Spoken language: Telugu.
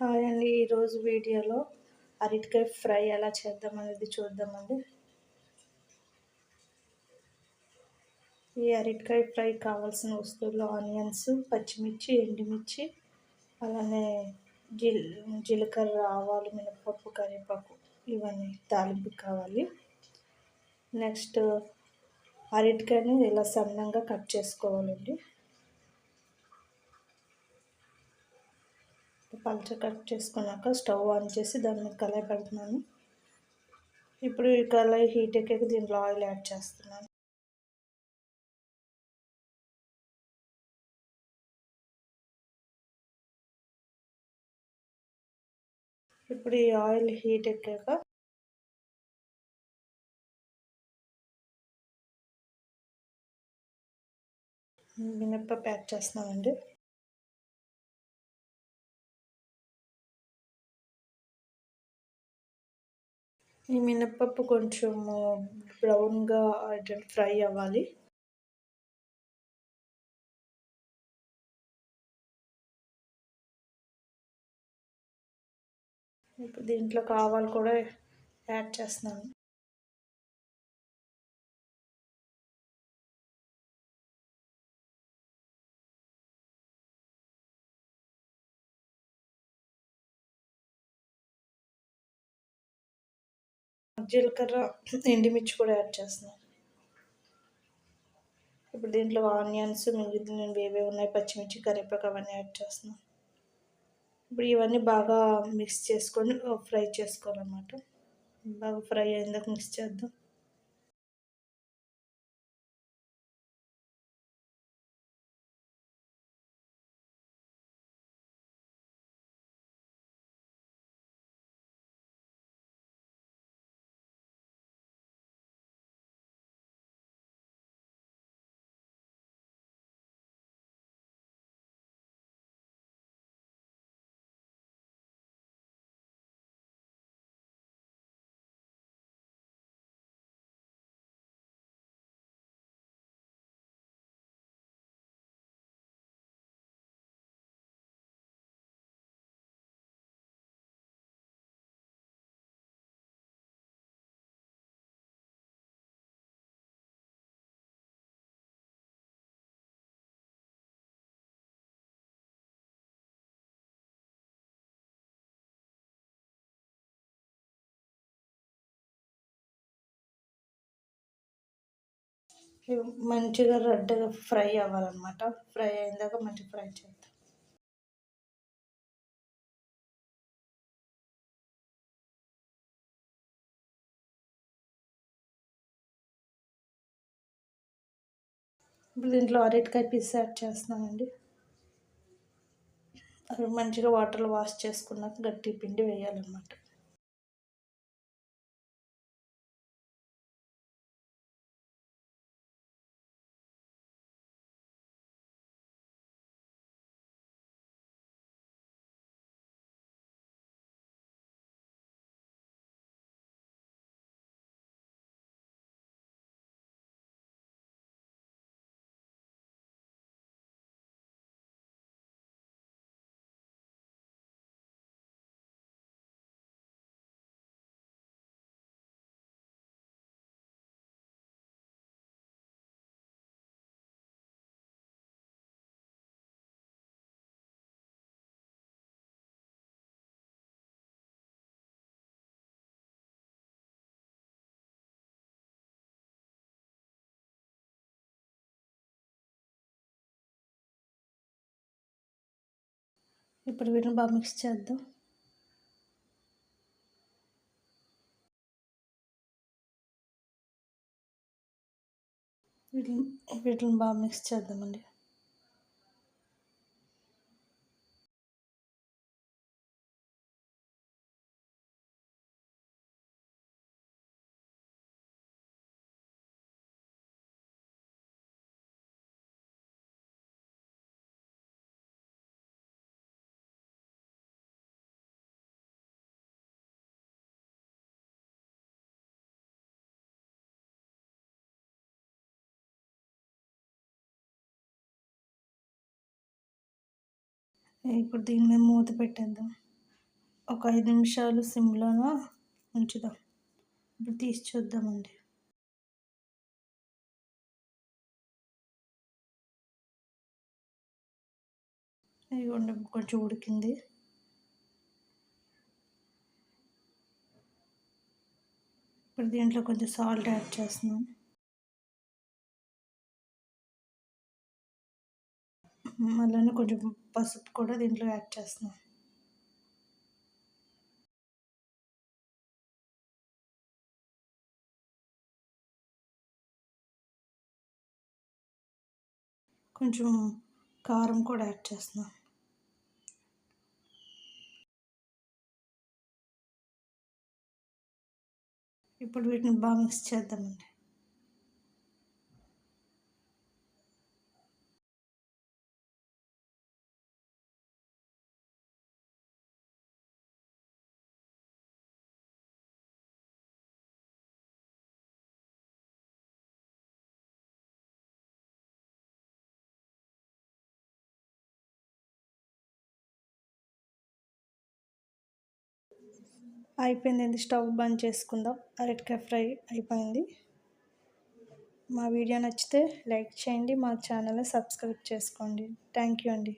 హాయ్ అండి. ఈరోజు వీడియోలో అరటికాయ ఫ్రై ఎలా చేద్దాం అనేది చూద్దామండి. ఈ అరటికాయ ఫ్రై కావాల్సిన వస్తువులు ఆనియన్స్ పచ్చిమిర్చి ఎండుమిర్చి అలానే జిల్ జీలకర్ర ఆవాలు మినపప్పు కరివేపాకు ఇవన్నీ తాలింపు కావాలి. నెక్స్ట్ అరటికాయని ఇలా సన్నంగా కట్ చేసుకోవాలండి. పల్చ కట్ చేసుకున్నాక స్టవ్ ఆన్ చేసి దాని మీద కళాయి పెడుతున్నాను. ఇప్పుడు ఈ కళాయి హీట్ ఎక్కాక దీంట్లో ఆయిల్ యాడ్ చేస్తున్నాను. ఇప్పుడు ఈ ఆయిల్ హీట్ ఎక్కాక మినప్పప్పు యాడ్ చేస్తున్నామండి. ఈ మినప్పప్పు కొంచెము బ్రౌన్గా ఫ్రై అవ్వాలి. ఇప్పుడు దీంట్లో కావాలి కూడా యాడ్ చేస్తున్నాను. జీలకర్ర ఎండిమిర్చి కూడా యాడ్ చేస్తున్నాను ఇప్పుడు దీంట్లో ఆనియన్స్ మిగిలిన నేను ఏవే ఉన్నాయి పచ్చిమిర్చి కరివేపాకు అవన్నీ యాడ్ చేస్తున్నాను ఇప్పుడు ఇవన్నీ బాగా మిక్స్ చేసుకొని ఫ్రై చేసుకోవాలన్నమాట. బాగా ఫ్రై అయిందాక మిక్స్ చేద్దాం. మంచిగా రెడ్గా ఫ్రై అవ్వాలన్నమాట. ఫ్రై అయిందాక మంచిగా ఫ్రై చేద్దాం. ఇప్పుడు దీంట్లో అరటికాయ పీస్ యాడ్ చేస్తున్నానండి అవి మంచిగా వాటర్లో వాష్ చేసుకున్నాక గట్టి పిండి వేయాలన్నమాట. ఇప్పుడు వీటిని బాగా మిక్స్ చేద్దాం. వీటిని వీటిని బాగా మిక్స్ చేద్దామండి. ఇప్పుడు దీని మీద మూత పెట్టేద్దాం. ఒక ఐదు నిమిషాలు సిమ్లోనో ఉంచుదాం. ఇప్పుడు తీసి చూద్దామండి. ఇదిగోండి కొంచెం ఉడికింది. ఇప్పుడు దీంట్లో కొంచెం సాల్ట్ యాడ్ చేస్తున్నాం. అలానే కొంచెం పసుపు కూడా దీంట్లో యాడ్ చేస్తున్నాం. కొంచెం కారం కూడా యాడ్ చేస్తున్నాం. ఇప్పుడు వీటిని బాగా మిక్స్ చేద్దామండి. అయిపోయింది స్టవ్ బంద్ చేసుకుందాం. అరటికాయ ఫ్రై అయిపోయింది. మా వీడియో నచ్చితే లైక్ చేయండి మా ఛానల్ని సబ్స్క్రైబ్ చేసుకోండి. థ్యాంక్ యూ అండి.